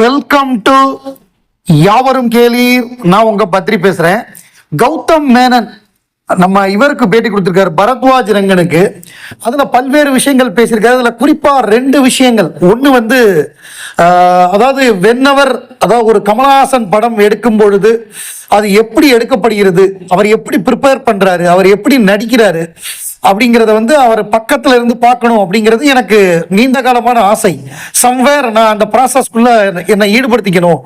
Welcome to யாவரும் கேளீர் நான் உங்க பத்ரி பேசுறேன். கௌதம் மேனன் நம்ம இவருக்கு பேட்டி கொடுத்துருக்காரு பரத்வாஜ் ரங்கனுக்கு. அதுல பல்வேறு விஷயங்கள் பேசியிருக்காரு. அதுல குறிப்பா ரெண்டு விஷயங்கள். ஒன்று வந்து அதாவது வென்னவர் அதாவது ஒரு கமலஹாசன் படம் எடுக்கும் பொழுது அது எப்படி எடுக்கப்படுகிறது அவர் எப்படி ப்ரிப்பேர் பண்றாரு அவர் எப்படி நடிக்கிறாரு அப்படிங்கிறத வந்து அவர் பக்கத்துல இருந்து பார்க்கணும் அப்படிங்கிறது எனக்கு நீண்ட காலமான ஆசை. சம்வேர் நான் அந்த ப்ராசஸ்க்குள்ள என்னை ஈடுபடுத்திக்கணும்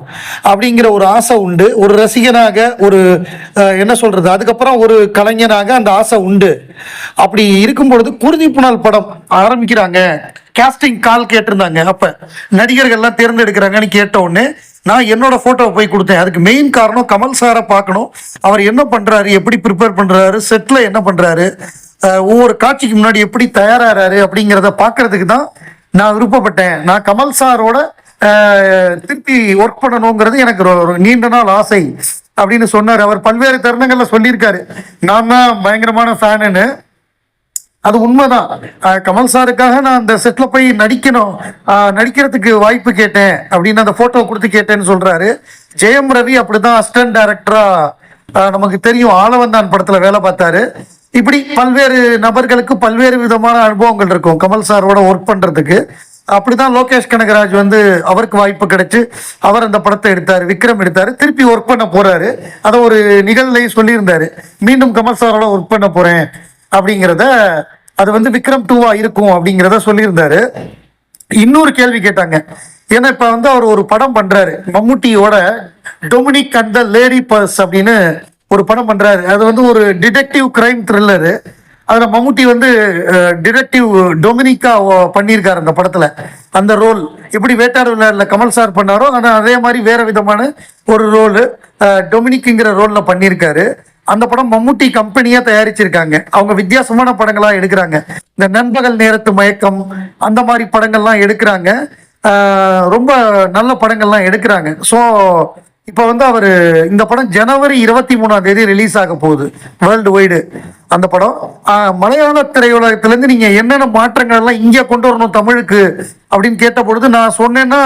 அப்படிங்கிற ஒரு ஆசை உண்டு. ஒரு ரசிகனாக ஒரு என்ன சொல்றது? அதுக்கப்புறம் ஒரு கலைஞனாக அந்த ஆசை உண்டு. அப்படி இருக்கும் பொழுது குருதி புனல் படம் ஆரம்பிக்கிறாங்க. கேஸ்டிங் கால் கேட்டிருந்தாங்க. அப்ப நடிகர்கள்லாம் தேர்ந்தெடுக்கிறாங்கன்னு கேட்ட உடனே நான் என்னோட போட்டோவை போய் கொடுத்தேன். அதுக்கு மெயின் காரணம் கமல் சாரை பார்க்கணும். அவர் என்ன பண்றாரு? எப்படி ப்ரிப்பேர் பண்றாரு? செட்ல என்ன பண்றாரு? ஒவ்வொரு காட்சிக்கு முன்னாடி எப்படி தயாராகிறாரு அப்படிங்கிறத பார்க்கறதுக்கு தான் நான் விருப்பப்பட்டேன். நான் கமல் சாரோட திருப்பி ஒர்க் பண்ணணுங்கிறது எனக்கு ஒரு ஒரு நீண்ட நாள் ஆசை அப்படின்னு சொன்னார். அவர் பல்வேறு தருணங்களில் சொல்லியிருக்காரு. நான் தான் பயங்கரமான ஃபேனுன்னு. அது உண்மைதான். கமல் சாருக்காக நான் அந்த செட்டில் போய் நடிக்கணும். நடிக்கிறதுக்கு வாய்ப்பு கேட்டேன் அப்படின்னு அந்த ஃபோட்டோ கொடுத்து கேட்டேன்னு சொல்கிறாரு ஜெயம் ரவி அப்படிதான் அசிஸ்டன்ட் டைரக்டராக நமக்கு தெரியும். ஆளவந்தான் படத்தில் வேலை பார்த்தாரு. இப்படி பல்வேறு நபர்களுக்கு பல்வேறு விதமான அனுபவங்கள் இருக்கும். கமல் சாரோட ஒர்க் பண்றதுக்கு. அப்படிதான் லோகேஷ் கனகராஜ் வந்து அவருக்கு வாய்ப்பு கிடைச்சு அவர் அந்த படத்தை எடுத்தாரு விக்ரம் எடுத்தாரு திருப்பி ஒர்க் பண்ண போறாரு. அதை ஒரு நிகழ்லையும் சொல்லியிருந்தாரு. மீண்டும் கமல் சாரோட ஒர்க் பண்ண போறேன் அப்படிங்கிறத அது வந்து விக்ரம் டூவா இருக்கும் அப்படிங்கிறத சொல்லியிருந்தாரு. இன்னொரு கேள்வி கேட்டாங்க. ஏன்னா இப்ப வந்து அவர் ஒரு படம் பண்றாரு. மம்முட்டியோட Dominic and the lady purse அப்படின்னு ஒரு படம் பண்றாரு. அது வந்து ஒரு டிடெக்டிவ் கிரைம் த்ரில்லரு அதுல மம்முட்டி வந்து டிடெக்டிவ் டொமினிக்கா ஓ- பண்ணியிருக்காரு அந்த படத்துல. அந்த ரோல் எப்படி வேட்டாடு விளையாடல கமல் சார் பண்ணாரோ ஆனால் அதே மாதிரி வேற விதமான ஒரு ரோல் டொமினிக்குங்கிற ரோல்ல பண்ணியிருக்காரு. அந்த படம் மம்முட்டி கம்பெனியா தயாரிச்சிருக்காங்க. அவங்க வித்தியாசமான படங்களா எடுக்கிறாங்க. இந்த நண்பகல் நேரத்து மயக்கம் அந்த மாதிரி படங்கள்லாம் எடுக்கிறாங்க. ரொம்ப நல்ல படங்கள்லாம் எடுக்கிறாங்க. ஸோ இப்போ வந்து அவர் இந்த படம் ஜனவரி இருபத்தி மூணாம் தேதி ரிலீஸ் ஆக போகுது. வேர்ல்டு வைடு அந்த படம் மலையாள திரையுலகத்திலேருந்து நீங்கள் என்னென்ன மாற்றங்கள் எல்லாம் இங்கே கொண்டு வரணும் தமிழுக்கு அப்படின்னு கேட்ட பொழுது நான் சொன்னேன்னா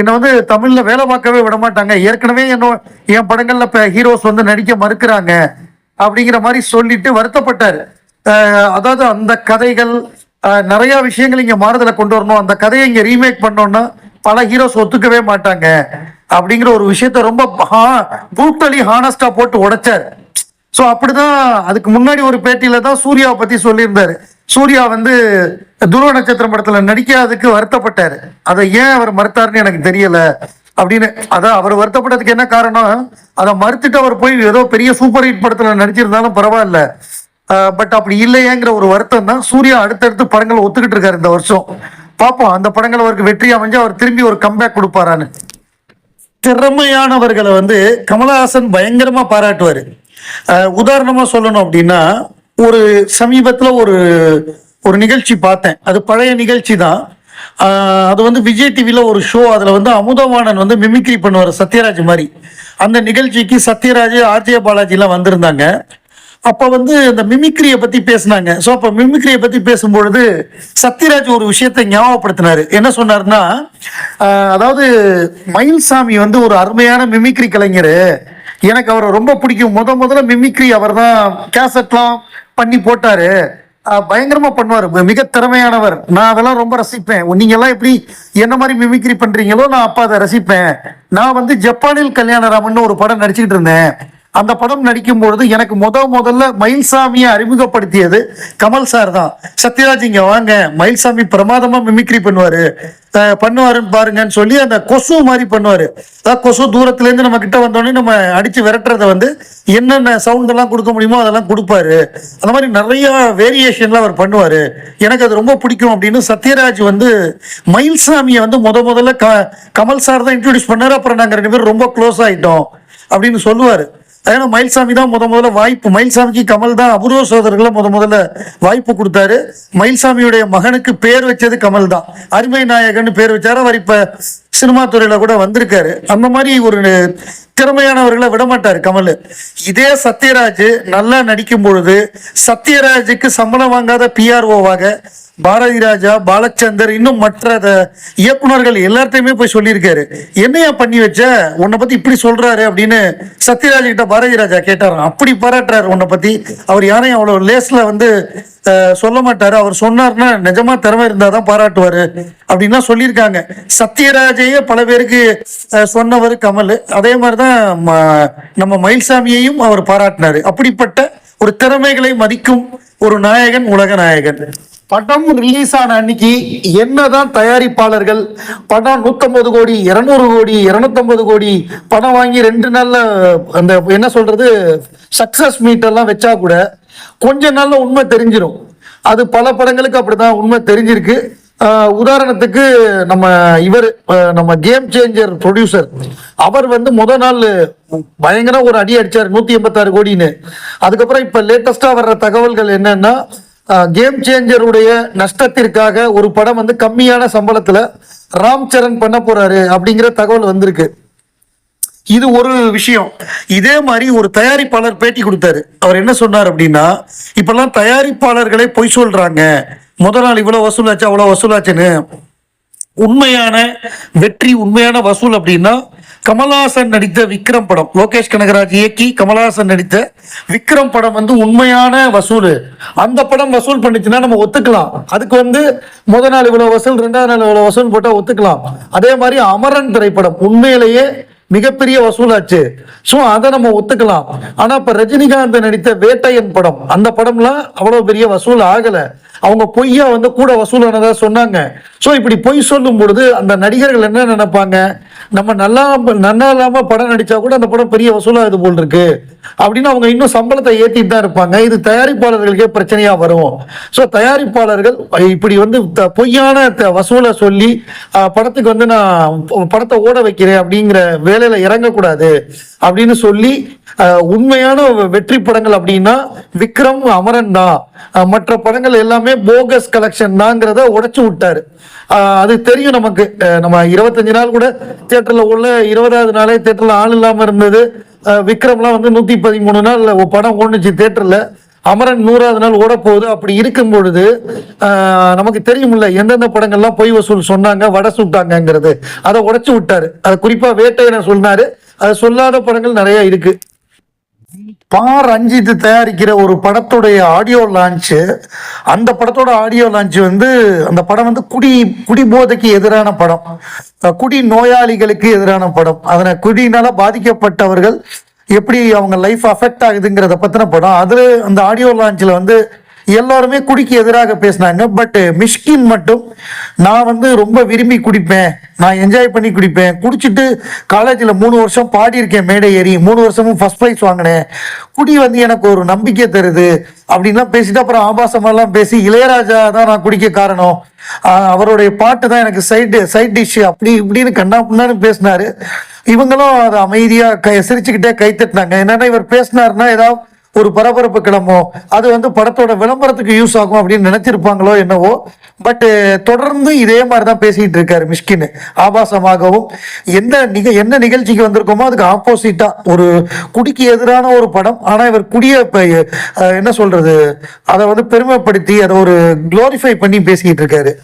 என்னை வந்து தமிழில் வேலை பார்க்கவே விட மாட்டாங்க. ஏற்கனவே என்ன என் படங்களில் இப்போ ஹீரோஸ் வந்து நடிக்க மறுக்கிறாங்க அப்படிங்கிற மாதிரி சொல்லிட்டு வருத்தப்பட்டார். அதாவது அந்த கதைகள் நிறையா நிறைய விஷயங்கள் இங்கே மாறுதலை கொண்டு வரணும். அந்த கதையை இங்கே ரீமேக் பண்ணோன்னா பல ஹீரோஸ் ஒத்துக்கவே மாட்டாங்க. அப்படிங்கிற ஒரு விஷயத்த ரொம்ப பூட்டலி ஹானஸ்டா போட்டு உடைச்சாரு. ஸோ அப்படிதான் அதுக்கு முன்னாடி ஒரு பேட்டியில தான் சூர்யாவை பத்தி சொல்லியிருந்தாரு. சூர்யா வந்து துருவ நட்சத்திரம் படத்துல நடிக்காததுக்கு வருத்தப்பட்டாரு. அதை ஏன் அவர் மறுத்தாருன்னு எனக்கு தெரியல. அப்படின்னு அதான் அவர் வருத்தப்பட்டதுக்கு என்ன காரணம்? அதை மறுத்துட்டு அவர் போய் ஏதோ பெரிய சூப்பர் ஹிட் படத்துல நடிச்சிருந்தாலும் பரவாயில்ல. பட் அப்படி இல்லையேங்கிற ஒரு வருத்தம் தான் சூர்யா அடுத்தடுத்து படங்களை ஒத்துக்கிட்டு இருக்காரு இந்த வருஷம். பார்ப்போம் அந்த படங்கள் அவருக்கு வெற்றி அமைஞ்சு அவர் திரும்பி ஒரு கம்பேக் கொடுப்பாரான்னு. திறமையானவர்களை வந்து கமலஹாசன் பயங்கரமா பாராட்டுவார். உதாரணமா சொல்லணும் அப்படின்னா ஒரு சமீபத்தில் ஒரு ஒரு நிகழ்ச்சி பார்த்தேன். அது பழைய நிகழ்ச்சி தான். அது வந்து விஜய் டிவியில் ஒரு ஷோ அதில் வந்து அமுதவாணன் வந்து மிமிக்ரி பண்ணுவார் சத்யராஜ் மாதிரி. அந்த நிகழ்ச்சிக்கு சத்யராஜ் ஆர்ஜே பாலாஜிலாம் வந்திருந்தாங்க. அப்போ வந்து இந்த மிமிக்ரியை பற்றி பேசினாங்க. ஸோ அப்போ மிமிக்ரியை பற்றி பேசும்பொழுது சத்யராஜ் ஒரு விஷயத்தை ஞாபகப்படுத்தினார். என்ன சொன்னார்னா அதாவது மயில்சாமி வந்து ஒரு அருமையான மிமிக்ரி கலைஞர். எனக்கு அவரை ரொம்ப பிடிக்கும். முத முதல்ல மிமிக்ரி அவர் தான் கேசட்லாம் பண்ணி போட்டார். பயங்கரமாக பண்ணுவார். மிக திறமையானவர். நான் அதெல்லாம் ரொம்ப ரசிப்பேன். நீங்கள்லாம் எப்படி என்ன மாதிரி மிமிக்ரி பண்ணுறீங்களோ நான் அப்போ அதை ரசிப்பேன். நான் வந்து ஜப்பானில் கல்யாணராமன் ஒரு படம் நடிச்சுக்கிட்டு இருந்தேன். அந்த படம் நடிக்கும் பொழுது எனக்கு முத முதல்ல மயில்சாமியை அறிமுகப்படுத்தியது கமல் சார் தான். சத்யராஜ் இங்க வாங்க மயில்சாமி பிரமாதமா மிமிக்ரி பண்ணுவாரு. பண்ணுவாருன்னு பாருங்கன்னு சொல்லி அந்த கொசு மாதிரி பண்ணுவாரு. அதாவது கொசு தூரத்துல இருந்து நம்ம கிட்ட வந்தோடனே நம்ம அடிச்சு விரட்டுறத வந்து என்னென்ன சவுண்ட் எல்லாம் கொடுக்க முடியுமோ அதெல்லாம் கொடுப்பாரு. அந்த மாதிரி நிறைய வேரியேஷன்ல அவர் பண்ணுவாரு. எனக்கு அது ரொம்ப பிடிக்கும் அப்படின்னு சத்யராஜ் வந்து மயில்சாமியை வந்து முத முதல்ல க கமல் சார் தான் இன்ட்ரடியூஸ் பண்ணாரு. அப்புறம் நாங்க ரெண்டு பேரும் ரொம்ப க்ளோஸ் ஆயிட்டோம் அப்படின்னு சொல்லுவாரு. ஏன்னா மயில்சாமி தான் முத முதல்ல வாய்ப்பு. மயில்சாமிக்கு கமல் தான் அபூர்வ சோதரர்களை முத முதல்ல வாய்ப்பு கொடுத்தாரு. மயில்சாமியுடைய மகனுக்கு பேர் வச்சது கமல் தான். அருமை நாயகன்னு பேர் வச்சாரு. அவர் இப்ப சினிமா துறையில கூட வந்திருக்காரு. அந்த மாதிரி ஒரு திறமையானவர்களை விடமாட்டாரு கமல். இதே சத்யராஜ் நல்லா நடிக்கும் பொழுது சத்யராஜுக்கு சம்பளம் வாங்காத பிஆர்ஓவாக பாரதி ராஜா பாலச்சந்தர் இன்னும் மற்ற இயக்குனர்கள் எல்லார்ட்டையுமே போய் சொல்லியிருக்காரு. என்னையா பண்ணி வச்ச? உன்னை பத்தி இப்படி சொல்றாரு அப்படின்னு சத்யராஜ் கிட்ட பாரதி ராஜா கேட்டாராம் அப்படி பாராட்டுறாரு உன்னை பத்தி. அவர் யாரையும் அவ்வளவு லேஸ்ல வந்து அஹ், சொல்ல மாட்டாரு. அவர் சொன்னார்னா நிஜமா திறமை இருந்தாதான் பாராட்டுவாரு அப்படின்லாம் சொல்லியிருக்காங்க. சத்யராஜையே பல பேருக்கு அஹ், சொன்னவர் கமல். அதே மாதிரிதான் ம- நம்ம மயில்சாமியையும் அவர் பாராட்டினாரு. அப்படிப்பட்ட ஒரு திறமைகளை மதிக்கும் ஒரு நாயகன் உலக நாயகன். படம் ரிலீஸ் ஆன அன்னைக்கு என்னதான் தயாரிப்பாளர்கள் படம் நூத்தம்பது கோடி இருநூறு கோடி இருநூத்தம்பது கோடி படம் வாங்கி ரெண்டு நாள்ல அந்த என்ன சொல்றது சக்சஸ் மீட்டெல்லாம் வச்சா கூட கொஞ்ச நாள்ல உண்மை தெரிஞ்சிடும் அது பல படங்களுக்கு அப்படிதான் உண்மை தெரிஞ்சிருக்கு. உதாரணத்துக்கு நம்ம இவர் நம்ம கேம் சேஞ்சர் ப்ரொடியூசர் அவர் வந்து முத நாள் பயங்கர ஒரு அடி அடிச்சார் நூத்தி எண்பத்தாறு கோடின்னு. அதுக்கப்புறம் இப்ப லேட்டஸ்டா வர்ற தகவல்கள் என்னன்னா கேம் சேஞ்சருடைய நஷ்டத்திற்காக ஒரு படம் வந்து கம்மியான சம்பளத்தில் ராம் சரண் பண்ண போறாரு அப்படிங்கிற தகவல் வந்திருக்கு. இது ஒரு விஷயம். இதே மாதிரி ஒரு தயாரிப்பாளர் பேட்டி கொடுத்தாரு. அவர் என்ன சொன்னார் அப்படின்னா இப்பெல்லாம் தயாரிப்பாளர்களே பொய் சொல்றாங்க. முத நாள் இவ்வளோ வசூலாச்சு அவ்வளோ வசூலாச்சுன்னு. உண்மையான வெற்றி உண்மையான வசூல் அப்படின்னா கமல்ஹாசன் நடித்த விக்ரம் படம். லோகேஷ் கனகராஜ் இயக்கி கமல்ஹாசன் நடித்த விக்ரம் படம் வந்து உண்மையான வசூல். அந்த படம் வசூல் பண்ணுச்சுன்னா நம்ம ஒத்துக்கலாம். அதுக்கு வந்து முத நாள் இவ்வளோ வசூல் ரெண்டாவது நாள் இவ்வளோ வசூல் போட்டால் ஒத்துக்கலாம். அதே மாதிரி அமரன் திரைப்படம் உண்மையிலேயே மிகப்பெரிய வசூலாச்சு. ஸோ அதை நம்ம ஒத்துக்கலாம். ஆனால் இப்போ ரஜினிகாந்த் நடித்த வேட்டையன் படம் அந்த படம்லாம் அவ்வளோ பெரிய வசூல் ஆகலை. அவங்க பொய்யா வந்து கூட வசூலானதாக சொன்னாங்க. ஸோ இப்படி பொய் சொல்லும் பொழுது அந்த நடிகர்கள் என்ன நினைப்பாங்க? நம்ம நல்லா நல்லா இல்லாம படம் நடித்தா கூட அந்த படம் பெரிய வசூலாகுது போல் இருக்கு அப்படின்னு அவங்க இன்னும் சம்பளத்தை ஏற்றிட்டு தான் இருப்பாங்க. இது தயாரிப்பாளர்களுக்கே பிரச்சனையா வரும். ஸோ தயாரிப்பாளர்கள் இப்படி வந்து த- பொய்யான வசூலை சொல்லி படத்துக்கு வந்து நான் படத்தை ஓட வைக்கிறேன் அப்படிங்கிற வேலையில இறங்கக்கூடாது அப்படின்னு சொல்லி அஹ், உண்மையான வெற்றி படங்கள் அப்படின்னா விக்ரம் அமரன் தான். மற்ற படங்கள் எல்லாமே போகஸ் கலெக்ஷன் தாங்கிறத உடைச்சு விட்டாரு. அது தெரியும் நமக்கு. நம்ம இருபத்தஞ்சு நாள் கூட தியேட்டர்ல உள்ள இருபதாவது நாளே தேட்டரில் ஆள் இல்லாம இருந்தது. விக்ரம்லாம் வந்து நூத்தி பதிமூணு நாள் ஒரு படம் ஓடுனுச்சு தேட்டரில். அமரன் நூறாவது நாள் ஓட போகுது அப்படி இருக்கும் பொழுது நமக்கு தெரியும்ல எந்தெந்த படங்கள்லாம் பொய் வசூல் சொன்னாங்க வடை சுட்டாங்கங்கிறது. அதை உடச்சி விட்டாரு. அதை குறிப்பா வேட்டையனை சொன்னாரு. அதை சொல்லாத படங்கள் நிறைய இருக்கு. பா ரஞ்சித் தயாரிக்கிற ஒரு படத்துடைய ஆடியோ லான்ச்சு அந்த படத்தோட ஆடியோ லான்ச் வந்து அந்த படம் வந்து குடி குடிபோதைக்கு எதிரான படம். குடி நோயாளிகளுக்கு எதிரான படம். அதனை குடியினால பாதிக்கப்பட்டவர்கள் எப்படி அவங்க லைஃப் அஃபெக்ட் ஆகுதுங்கிறத பத்தின படம். அது அந்த ஆடியோ லான்ச்சில் வந்து எல்லாருமே குடிக்கு எதிராக பேசினாங்க. பட் மிஷ்கின் மட்டும் நான் வந்து ரொம்ப விரும்பி குடிப்பேன். நான் என்ஜாய் பண்ணி குடிப்பேன். குடிச்சிட்டு காலேஜில் மூணு வருஷம் பாடியிருக்கேன். மேடை ஏறி மூணு வருஷமும் ஃபர்ஸ்ட் ப்ரைஸ் வாங்கினேன். குடி வந்து எனக்கு ஒரு நம்பிக்கை தருது. அப்படின்லாம் பேசிட்டு அப்புறம் ஆபாசமெல்லாம் பேசி இளையராஜா தான் நான் குடிக்க காரணம். அவருடைய பாட்டு தான் எனக்கு சைடு சைட் டிஷ் அப்படி இப்படின்னு கண்ணா பின்னான்னு பேசினாரு. இவங்களும் அதை அமைதியாக கை சிரிச்சுக்கிட்டே கை தட்டினாங்க. என்னன்னா இவர் பேசினாருன்னா ஏதாவது ஒரு பரபரப்பு கிளம்பும். அது வந்து படத்தோட விளம்பரத்துக்கு யூஸ் ஆகும் அப்படின்னு நினைச்சிருப்பாங்களோ என்னவோ. பட் தொடர்ந்து இதே மாதிரி தான் பேசிக்கிட்டு இருக்காரு மிஷ்கின். ஆபாசமாகவும் எந்த நிக என்ன நிகழ்ச்சிக்கு வந்திருக்கோமோ அதுக்கு ஆப்போசிட்டா ஒரு குடிக்கு எதிரான ஒரு படம். ஆனால் இவர் குடிய என்ன சொல்றது? அதை வந்து பெருமைப்படுத்தி அதை ஒரு குளோரிஃபை பண்ணி பேசிக்கிட்டு இருக்காரு.